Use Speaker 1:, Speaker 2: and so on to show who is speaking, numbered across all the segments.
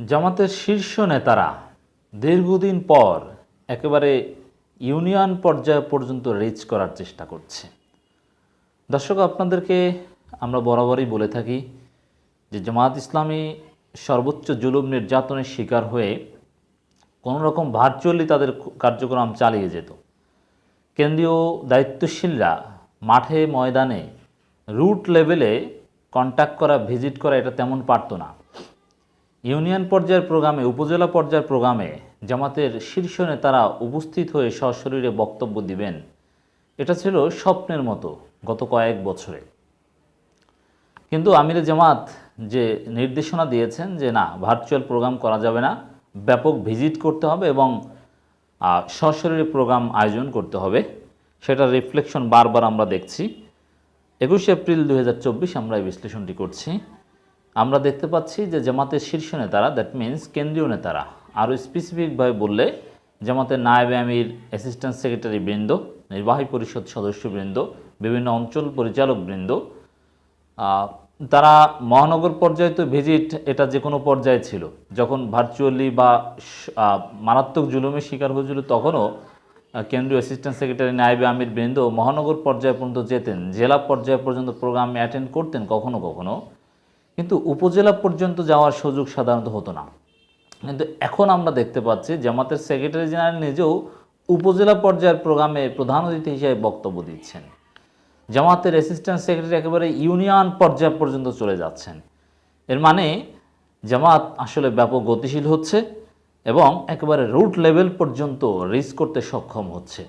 Speaker 1: জামাতের শীর্ষ নেতারা দীর্ঘদিন পর একেবারে ইউনিয়ন পর্যায় পর্যন্ত রিচ করার চেষ্টা করছে। দর্শক, আপনাদেরকে আমরা বরাবরই বলে থাকি যে জামাত ইসলামী সর্বোচ্চ জুলুম নির্যাতনের শিকার হয়ে কোনো রকম ভার্চুয়ালি তাদের কার্যক্রম চালিয়ে যেত। কেন্দ্রীয় দায়িত্বশীলরা মাঠে ময়দানে রুট লেভেলে কন্ট্যাক্ট করা ভিজিট করা এটা তেমন পারতো না। ইউনিয়ন পর্যায়ের প্রোগ্রামে, উপজেলা পর্যায়ের প্রোগ্রামে জামাতের শীর্ষ নেতারা উপস্থিত হয়ে সশরীরে বক্তব্য দিবেন। এটা ছিল স্বপ্নের মতো গত কয়েক বছরে। কিন্তু আমিরে জামাত যে নির্দেশনা দিয়েছেন যে না, ভার্চুয়াল প্রোগ্রাম করা যাবে না, ব্যাপক ভিজিট করতে হবে এবং সশরীরে প্রোগ্রাম আয়োজন করতে হবে, সেটার রিফ্লেকশন বারবার আমরা দেখছি। একুশে এপ্রিল দু হাজার চব্বিশ আমরা এই বিশ্লেষণটি করছি। আমরা দেখতে পাচ্ছি যে জামাতের শীর্ষ নেতারা দ্যাট মিন্স কেন্দ্রীয় নেতারা, আরও স্পেসিফিকভাবে বললে জামাতের নায়েবে আমির অ্যাসিস্ট্যান্ট সেক্রেটারি বৃন্দ, নির্বাহী পরিষদ সদস্যবৃন্দ বিভিন্ন অঞ্চল পরিচালক বৃন্দ তারা মহানগর পর্যায়ে তো ভিজিট এটা যে কোনো পর্যায়ে ছিল। যখন ভার্চুয়ালি বা মারাত্মক জুলুমের শিকার হয়েছিল, তখনও কেন্দ্রীয় অ্যাসিস্ট্যান্ট সেক্রেটারি নায়েবে আমির বৃন্দ মহানগর পর্যায় পর্যন্ত যেতেন, জেলা পর্যায় পর্যন্ত প্রোগ্রামে অ্যাটেন্ড করতেন, কখনো কখনো। কিন্তু উপজেলা পর্যন্ত যাওয়ার সুযোগ সাধারণত হতো না। কিন্তু এখন আমরা দেখতে পাচ্ছি জামাতের সেক্রেটারি জেনারেল নিজেও উপজেলা পর্যায়ের প্রোগ্রামে প্রধান অতিথি হিসেবে বক্তব্য দিচ্ছেন। জামাতের অ্যাসিস্ট্যান্ট সেক্রেটারি একেবারে ইউনিয়ন পর্যায় পর্যন্ত চলে যাচ্ছেন। এর মানে জামাত আসলে ব্যাপক গতিশীল হচ্ছে এবং একেবারে রুট লেভেল পর্যন্ত রিচ করতে সক্ষম হচ্ছে।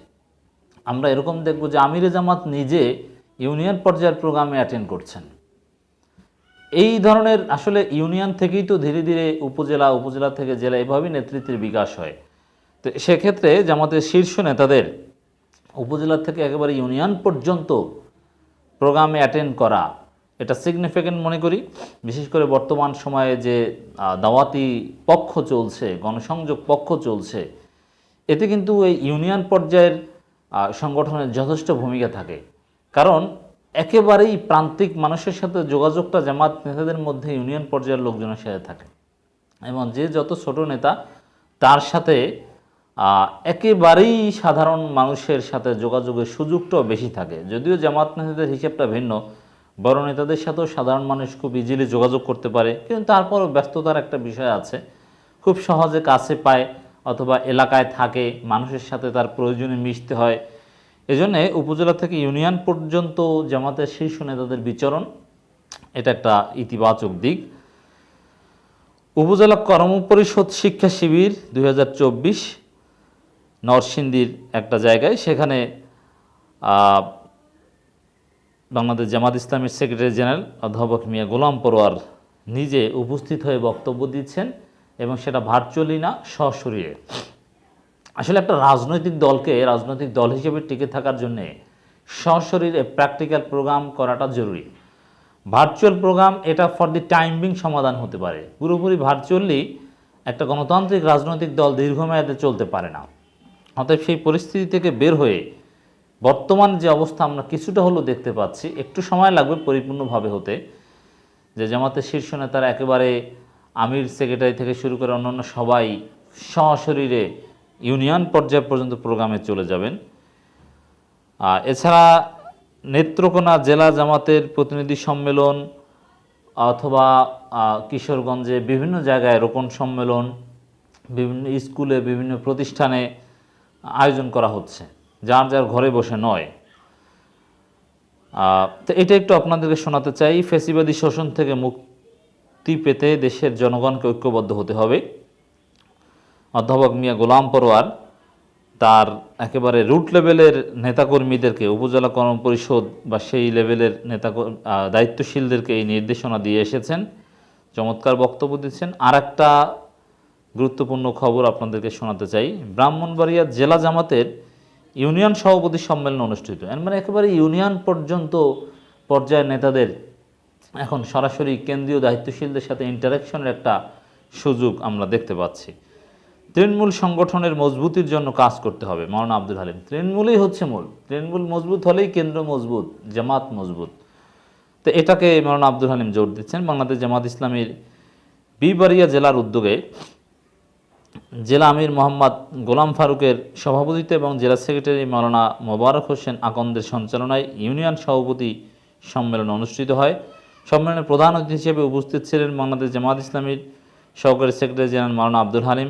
Speaker 1: আমরা এরকম দেখব যে আমিরে জামাত নিজে ইউনিয়ন পর্যায়ের প্রোগ্রামে অ্যাটেন্ড করছেন। এই ধরনের আসলে ইউনিয়ন থেকেই তো ধীরে ধীরে উপজেলা উপজেলা থেকে জেলা এভাবেই নেতৃত্বের বিকাশ হয়। তো সেক্ষেত্রে জামাতের শীর্ষ নেতাদের উপজেলা থেকে একেবারে ইউনিয়ন পর্যন্ত প্রোগ্রামে অ্যাটেন্ড করা, এটা সিগনিফিক্যান্ট মনে করি। বিশেষ করে বর্তমান সময়ে যে দাওয়াতি পক্ষ চলছে, গণসংযোগ পক্ষ চলছে, এতে কিন্তু এই ইউনিয়ন পর্যায়ের সংগঠনের যথেষ্ট ভূমিকা থাকে। কারণ একেবারেই প্রান্তিক মানুষের সাথে যোগাযোগটা জামাত নেতাদের মধ্যে ইউনিয়ন পর্যায়ের লোকজনের সাথে থাকে। এবং যে যত ছোট নেতা, তার সাথে একেবারেই সাধারণ মানুষের সাথে যোগাযোগের সুযোগটাও বেশি থাকে। যদিও জামাত নেতাদের হিসেবটা ভিন্ন, বড় নেতাদের সাথেও সাধারণ মানুষ খুব ইজিলি যোগাযোগ করতে পারে। কিন্তু তারপরও ব্যস্ততার একটা বিষয় আছে। খুব সহজে কাছে পায় অথবা এলাকায় থাকে, মানুষের সাথে তার প্রয়োজনে মিশতে হয়। এজন্য উপজেলা থেকে ইউনিয়ন পর্যন্ত জামাতের শীর্ষ নেতাদের বিচরণ, এটা একটা ইতিবাচক দিক। উপজেলা কর্মপরিষদ শিক্ষা শিবির দু হাজার চব্বিশ, নরসিংদীর একটা জায়গায়, সেখানে বাংলাদেশ জামাত ইসলামের সেক্রেটারি জেনারেল অধ্যাপক মিয়া গোলাম পরোয়ার নিজে উপস্থিত হয়ে বক্তব্য দিচ্ছেন এবং সেটা ভার্চুয়ালি না, সশরীরে। আসলে একটা রাজনৈতিক দলকে, রাজনৈতিক দল হিসেবে টিকে থাকার জন্যে সশরীরে প্র্যাকটিক্যাল প্রোগ্রাম করাটা জরুরি। ভার্চুয়াল প্রোগ্রাম এটা ফর দি টাইমিং সমাধান হতে পারে। পুরোপুরি ভার্চুয়ালি একটা গণতান্ত্রিক রাজনৈতিক দল দীর্ঘমেয়াদে চলতে পারে না। অতএব সেই পরিস্থিতি থেকে বের হয়ে বর্তমান যে অবস্থা আমরা কিছুটা হলেও দেখতে পাচ্ছি, একটু সময় লাগবে পরিপূর্ণভাবে হতে। যে জামাতের শীর্ষ নেতারা একেবারে আমির সেক্রেটারি থেকে শুরু করে অন্যান্য সবাই সশরীরে ইউনিয়ন পর্যায় পর্যন্ত প্রোগ্রামে চলে যাবেন। এছাড়া নেত্রকোনা জেলা জামাতের প্রতিনিধি সম্মেলন অথবা কিশোরগঞ্জে বিভিন্ন জায়গায় রোপণ সম্মেলন, বিভিন্ন স্কুলে, বিভিন্ন প্রতিষ্ঠানে আয়োজন করা হচ্ছে। যার যার ঘরে বসে নয়। তো এটা একটু আপনাদেরকে শোনাতে চাই। ফেসিবাদী শোষণ থেকে মুক্তি পেতে দেশের জনগণকে ঐক্যবদ্ধ হতে হবে। অধ্যাপক মিয়া গোলাম পরোয়ার তার একেবারে রুট লেভেলের নেতাকর্মীদেরকে, উপজেলা কর্ম পরিষদ বা সেই লেভেলের নেতা দায়িত্বশীলদেরকে এই নির্দেশনা দিয়ে এসেছেন। চমৎকার বক্তব্য দিচ্ছেন। আর একটা গুরুত্বপূর্ণ খবর আপনাদেরকে শোনাতে চাই। ব্রাহ্মণবাড়িয়া জেলা জামাতের ইউনিয়ন সভাপতি সম্মেলন অনুষ্ঠিত। মানে একেবারে ইউনিয়ন পর্যন্ত পর্যায়ের নেতাদের এখন সরাসরি কেন্দ্রীয় দায়িত্বশীলদের সাথে ইন্টারাকশনের একটা সুযোগ আমরা দেখতে পাচ্ছি। তৃণমূল সংগঠনের মজবুতির জন্য কাজ করতে হবে, মৌলানা আব্দুল হালিম। তৃণমূলই হচ্ছে মূল। তৃণমূল মজবুত হলেই কেন্দ্র মজবুত, জামাত মজবুত। তো এটাকে মৌলানা আব্দুল হালিম জোর দিচ্ছেন। বাংলাদেশ জামাত ইসলামীর বিবাড়িয়া জেলার উদ্যোগে জেলা আমির মোহাম্মদ গোলাম ফারুকের সভাপতিত্বে এবং জেলা সেক্রেটারি মাওলানা মোবারক হোসেন আকন্দের সঞ্চালনায় ইউনিয়ন সভাপতি সম্মেলন অনুষ্ঠিত হয়। সম্মেলনে প্রধান অতিথি হিসেবে উপস্থিত ছিলেন বাংলাদেশ জামাত ইসলামীর সহকারী সেক্রেটারি জেনারেল মাওলানা আব্দুল হালিম।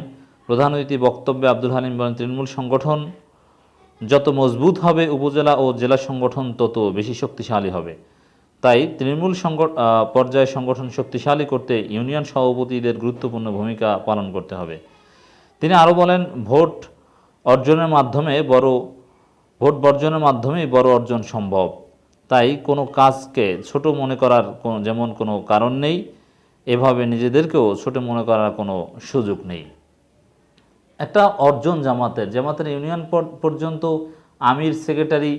Speaker 1: প্রধান অতিথি বক্তব্যে আব্দুল হালিম বলেন, তৃণমূল সংগঠন যত মজবুত হবে উপজেলা ও জেলা সংগঠন, তত বেশি শক্তিশালী হবে। তাই তৃণমূল পর্যায়ে সংগঠন শক্তিশালী করতে ইউনিয়ন সভাপতিদের গুরুত্বপূর্ণ ভূমিকা পালন করতে হবে। তিনি আরও বলেন, ভোট অর্জনের মাধ্যমে বড়, ভোট বর্জনের মাধ্যমেই বড় অর্জন সম্ভব। তাই কোনো কাজকে ছোট মনে করার যেমন কোনো কারণ নেই। এভাবে নিজেদেরকেও ছোট মনে করার কোনো সুযোগ নেই। একটা অর্জন জামাতের জামাতের ইউনিয়ন পর্যন্ত আমির, সেক্রেটারি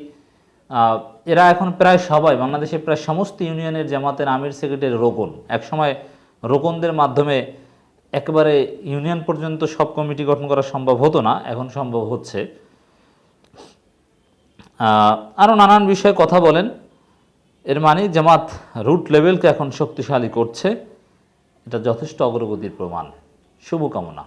Speaker 1: এরা এখন প্রায় সবাই বাংলাদেশে প্রায় সমস্ত ইউনিয়নের জামাতের আমির, সেক্রেটারি রোকন একসময় রোকনদের মাধ্যমে একেবারে ইউনিয়ন পর্যন্ত সব কমিটি গঠন করা সম্ভব হতো না, এখন সম্ভব হচ্ছে। আরও নানান বিষয়ে কথা বলেন। এর মানে জামাত রুট লেভেলকে এখন শক্তিশালী করছে। এটা যথেষ্ট অগ্রগতির প্রমাণ। শুভকামনা।